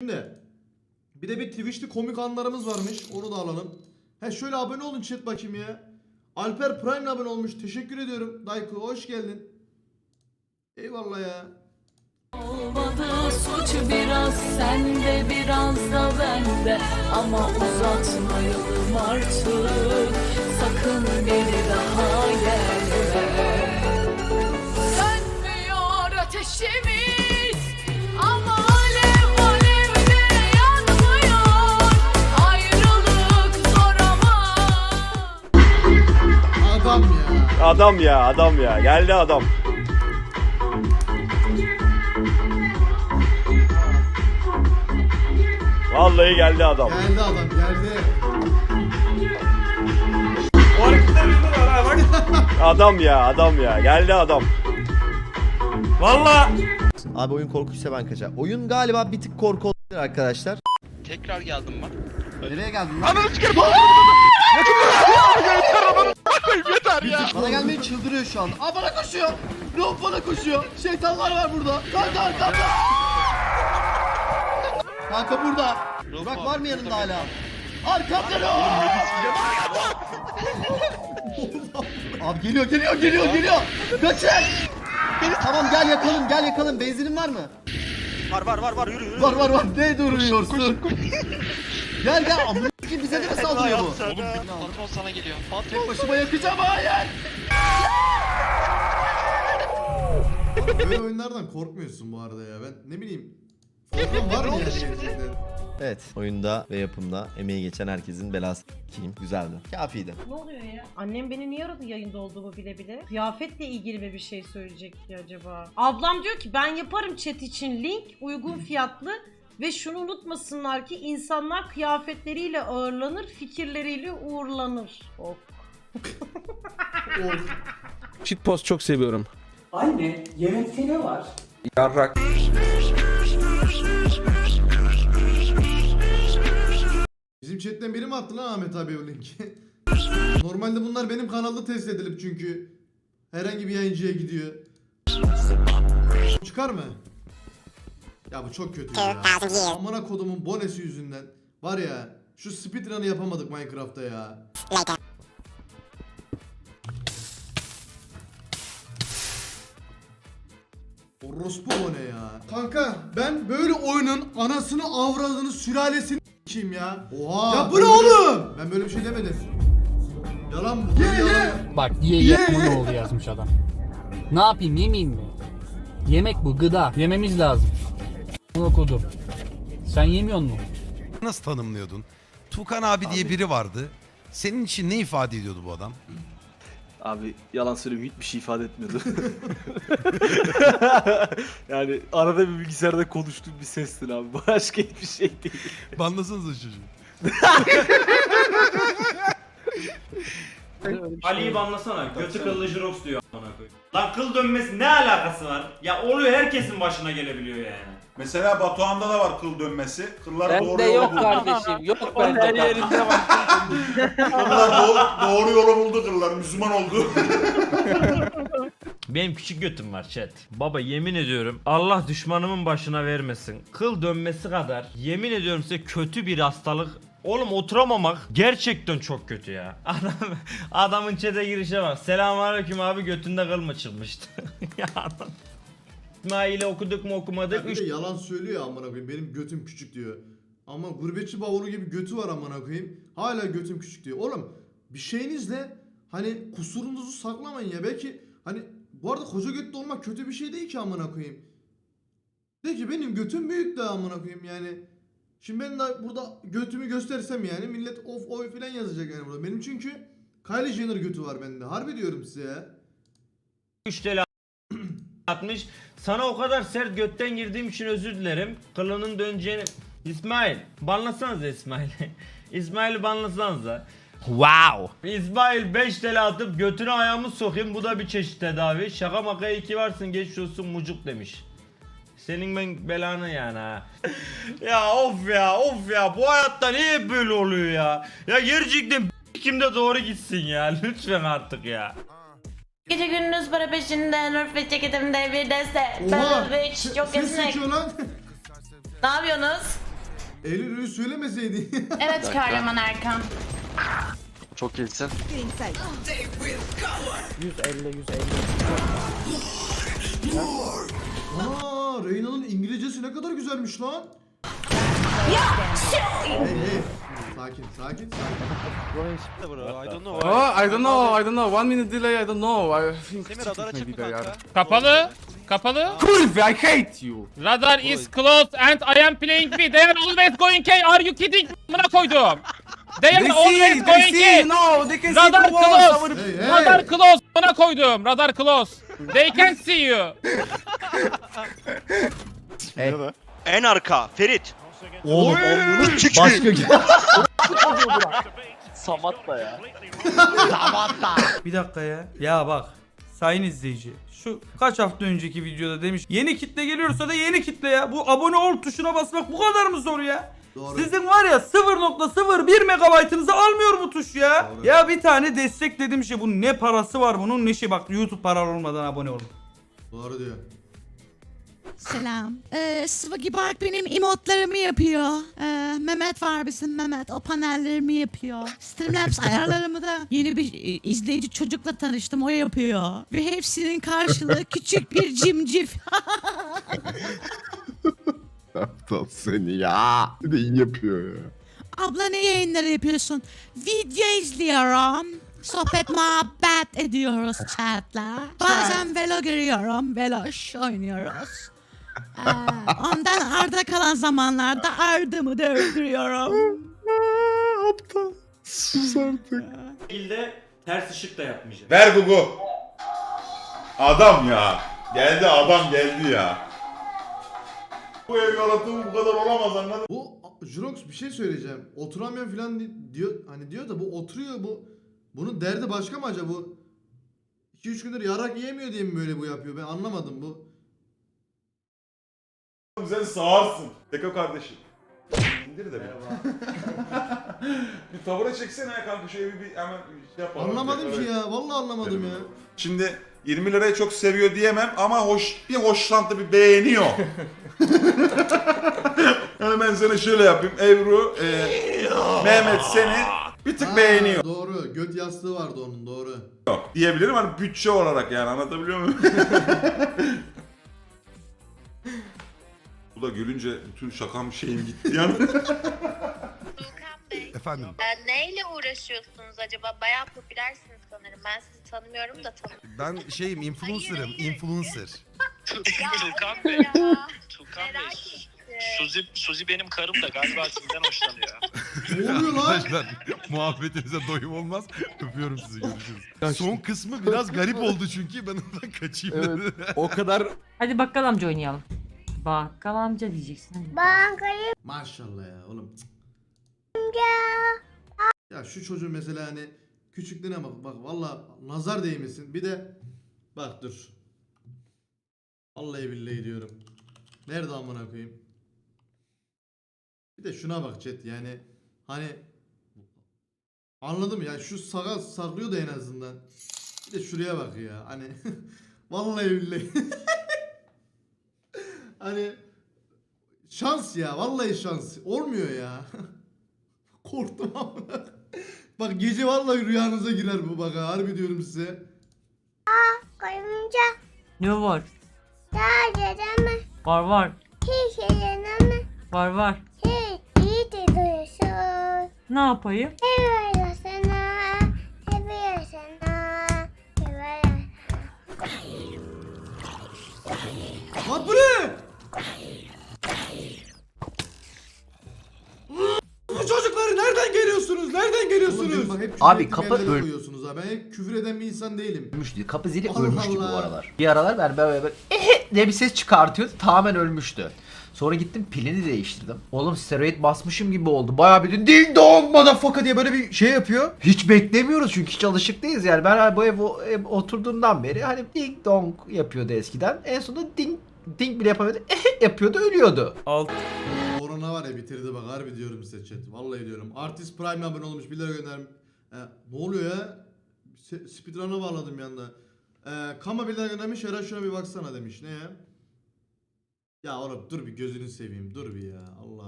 Şimdi bir de bir Twitch'te komik anlarımız varmış. Onu da alalım. He şöyle abone olun chat bakayım ya. Alper Prime abone olmuş. Teşekkür ediyorum. Dayku hoş geldin. Eyvallah ya. Olmadı suç biraz sende biraz da bende Ama uzatmayalım artık sakın Adam ya. Adam ya geldi adam. Vallahi geldi adam. Geldi adam geldi. Adam ya adam ya geldi adam. Vallahi Abi oyun korkuysa ben kaçar. Oyun galiba bir tık korku olabilir arkadaşlar. Tekrar geldim ben. Nereye geldin lan? Yeter ya. Bana gelmeyi çıldırıyor şu an. Aa bana koşuyor. Rob bana koşuyor. Şeytanlar var burada. Kanka arkamda. Kanka burada. Burak var mı yanında hala? Arkamda Rob. Abi geliyor geliyor geliyor geliyor. Kaçın. Tamam gel yakalım gel yakalım. Benzinin var mı? Var var var var yürü yürü. Var var var. Ne duruyorsun? gel gel. Amına de mi saldırıyor bu? Oğlum patron sana geliyor. Patron. Başıma yakacağım hayır. Böyle oyunlardan korkmuyorsun bu arada ya. Ben ne bileyim. Korkan var mı yani? Evet, oyunda ve yapımda emeği geçen herkesin belası kim güzeldi. Kafiydi. Ne oluyor ya? Annem beni niye aradı yayında olduğumu bile bile? Kıyafetle ilgili mi bir şey söyleyecekti acaba? Ablam diyor ki ben yaparım chat için link uygun fiyatlı ve şunu unutmasınlar ki insanlar kıyafetleriyle ağırlanır, fikirleriyle uğurlanır. Ok. Of. Shitpost çok seviyorum. Anne, yemekte ne var? Yarrak. Bizim chatten biri mi attı lan Ahmet abi o linki? Normalde bunlar benim kanalda test edilip çünkü herhangi bir yayıncıya gidiyor. Çıkar mı? Ya bu çok kötü ya. Amına kodumun bonesi yüzünden. Var ya şu speedrun'ı yapamadık Minecraft'ta ya. Orospu o ne ya? Kanka ben böyle oyunun anasını avradını sülalesini kim ya? Oha. Ya bu ne oğlum? Ben böyle bir şey demedim. Yalan bu. Ye ye. Bak ye ye ne oldu yazmış adam. Ne yapayım yemeyeyim mi? Yemek bu gıda. Yememiz lazım. Okudum. Sen yemiyor musun? Nasıl tanımlıyordun? Tukan abi diye biri vardı. Senin için ne ifade ediyordu bu adam? Abi yalan söyleyeyim hiçbir şey ifade etmiyordu. yani arada bir bilgisayarda konuştuğum bir sestir abi. Başka hiçbir şey değil. Banlasanıza çocuğu. Ali'yi banlasana. Götü kıllı Jirox diyor amına koyayım. Lan kıl dönmesi ne alakası var? Ya oluyor herkesin başına gelebiliyor yani. Mesela Batuhan'da da var kıl dönmesi. Kıllar doğru Bende yolu yok buldu. kardeşim. Yok bende. Her yerinde var. Kıllar doğ- doğru yolu buldu kıllar. Müslüman oldu. Benim küçük götüm var chat. Baba yemin ediyorum Allah düşmanımın başına vermesin. Kıl dönmesi kadar yemin ediyorum size kötü bir hastalık Oğlum oturamamak gerçekten çok kötü ya. Adam, adamın chat'e girişe bak. Selamünaleyküm abi götünde kıl mı çıkmıştı? ya adam. Okuduk mu okumadık. Bir Üç yalan söylüyor amına koyayım. Benim götüm küçük diyor. Ama gurbetçi bavulu gibi götü var amına koyayım. Hala götüm küçük diyor. Oğlum bir şeyinizle hani kusurunuzu saklamayın ya. Belki hani bu arada koca götlü olmak kötü bir şey değil ki amına koyayım. De ki benim götüm büyük de amına koyayım yani. Şimdi ben de burada götümü göstersem yani millet of oy falan yazacak yani burada. Benim çünkü Kylie Jenner götü var bende. Harbi diyorum size ya. 3 TL atmış. Sana o kadar sert götten girdiğim için özür dilerim. Kılının döneceğini... İsmail, banlasanıza İsmail'i. İsmail'i banlasanıza. Wow. İsmail 5 TL atıp götüne ayağımı sokayım. Bu da bir çeşit tedavi. Şaka maka iki varsın geç olsun mucuk demiş. Senin ben belanı yani ha. ya of ya of ya bu hayatta niye böyle oluyor ya? Ya gerçekten kimde doğru gitsin ya lütfen artık ya. Gece gündüz para peşinde, Nerf ve ceketimde bir deste. Oha! Ben hiç se- çok ses esnek. çekiyor lan. Ne yapıyorsunuz? Eylül öyle söylemeseydin. Evet kahraman Erkan. Çok iyisin. 150 150. Aa, Reyna'nın İngilizcesi ne kadar güzelmiş lan. Hey hey. Sakin, sakin, sakin. I don't know. Oh, I don't know, I don't know. One minute delay, I don't know. I think Semih radar açık mı kanka? Kapalı. Kapalı. Kurve, I hate you. Radar is closed and I am playing B. They are always going K. Are you kidding? Buna koydum. They are always they going see, K. no, they can see Radar the walls. close. Our- Hey hey. Radar close. Buna koydum. Radar close. They can't see you. En arka. Ferit. Oğlum başka Samat da ya. Bir dakika ya. Ya bak. Sayın izleyici. Şu kaç hafta önceki videoda demiş. Yeni kitle geliyorsa da yeni kitle ya. Bu abone ol tuşuna basmak bu kadar mı zor ya? Doğru. Sizin var ya 0.01 megabaytınızı almıyor bu tuş ya. Doğru. Ya bir tane destek dediğim şey bu ne parası var bunun ne şey bak YouTube paralı olmadan abone olun. Doğru diyor. Selam. Ee, Swaggy Park benim emotlarımı yapıyor. Ee, Mehmet var bizim Mehmet. O panellerimi yapıyor. Streamlabs ayarlarımı da yeni bir e, izleyici çocukla tanıştım. O yapıyor. Ve hepsinin karşılığı küçük bir cimcif. Aptal seni ya. Bir de iyi yapıyor ya. Abla ne yayınları yapıyorsun? Video izliyorum. Sohbet muhabbet ediyoruz chatla. Bazen velo görüyorum. Veloş oynuyoruz. Ee, ondan arda kalan zamanlarda ardımı dövdürüyorum. Aptal. Sus artık. şekilde ters ışık da yapmayacağım. Ver Gugu. Adam ya. Geldi adam geldi ya. Bu ev yaratımı bu kadar olamaz anladın mı? Bu Jurox bir şey söyleyeceğim. Oturamıyor falan di- diyor. Hani diyor da bu oturuyor bu. Bunun derdi başka mı acaba bu? 2-3 gündür yarak yiyemiyor diye mi böyle bu yapıyor? Ben anlamadım bu. Sen sağırsın. Teko kardeşim. İndir de bir. bir tavıra çeksene ya kanka şu evi bir hemen şey yapalım. Anlamadım ki ya. Vallahi anlamadım ya. Şimdi 20 lirayı çok seviyor diyemem ama hoş bir hoşlantı bir beğeniyor. yani ben sana şöyle yapayım. Ebru, e, Mehmet seni bir tık Ha, beğeniyor Doğru. Göt yastığı vardı onun doğru. diyebilirim. Hani bütçe olarak yani anlatabiliyor muyum? Bu da gülünce bütün şakam şeyim gitti yani. Efendim. neyle uğraşıyorsunuz acaba? Bayağı popülersiniz sanırım. Ben sizi tanımıyorum da tanıyorum. Ben şeyim influencer'ım, influencer. Tukan Bey. Tukan Merak Suzi, Suzi benim karım da galiba sizden hoşlanıyor. Ne oluyor lan? Arkadaşlar muhabbetinize doyum olmaz. Öpüyorum sizi görüşürüz. Son kısmı biraz garip oldu çünkü ben ondan kaçayım dedim. O kadar Hadi bakkal amca oynayalım. Bakkal amca diyeceksin. Maşallah ya oğlum. Ya şu çocuğun mesela hani küçüklüğüne bak bak valla nazar değmesin. Bir de bak dur. Vallahi billahi diyorum. Nerede amına koyayım? Bir de şuna bak chat yani hani anladım ya şu sakat saklıyor da en azından. Bir de şuraya bak ya hani vallahi billahi. hani şans ya vallahi şans olmuyor ya. Korktum ama. Bak gece vallahi rüyanıza girer bu bak ha, harbi diyorum size. Ne var? Var var. Var var. Ne yapayım? Lan Abi kapı öl- koyuyorsunuz ha. Ben hep küfür eden bir insan değilim. ölmüştü. Kapı zili Allah ölmüştü bu Allah. aralar. Bir aralar ben böyle böyle ehe diye bir ses çıkartıyordu. Tamamen ölmüştü. Sonra gittim pilini değiştirdim. Oğlum steroid basmışım gibi oldu. Bayağı bir ding dong motherfucker diye böyle bir şey yapıyor. Hiç beklemiyoruz çünkü hiç alışık değiliz yani. Ben bu ev, o- ev oturduğumdan beri hani ding dong yapıyordu eskiden. En sonunda ding ding bile yapamıyordu. Ehe yapıyordu ölüyordu. Korona var ya bitirdi bak harbi diyorum size chat. Vallahi diyorum. Artist Prime abone olmuş 1 lira gönder. E, ne oluyor ya? Speedrun'a bağladım yanda. E, Kama 1 lira göndermiş. Herhalde şuna bir baksana demiş. Ne ya? Ya oğlum dur bir gözünü seveyim. Dur bir ya. Allah.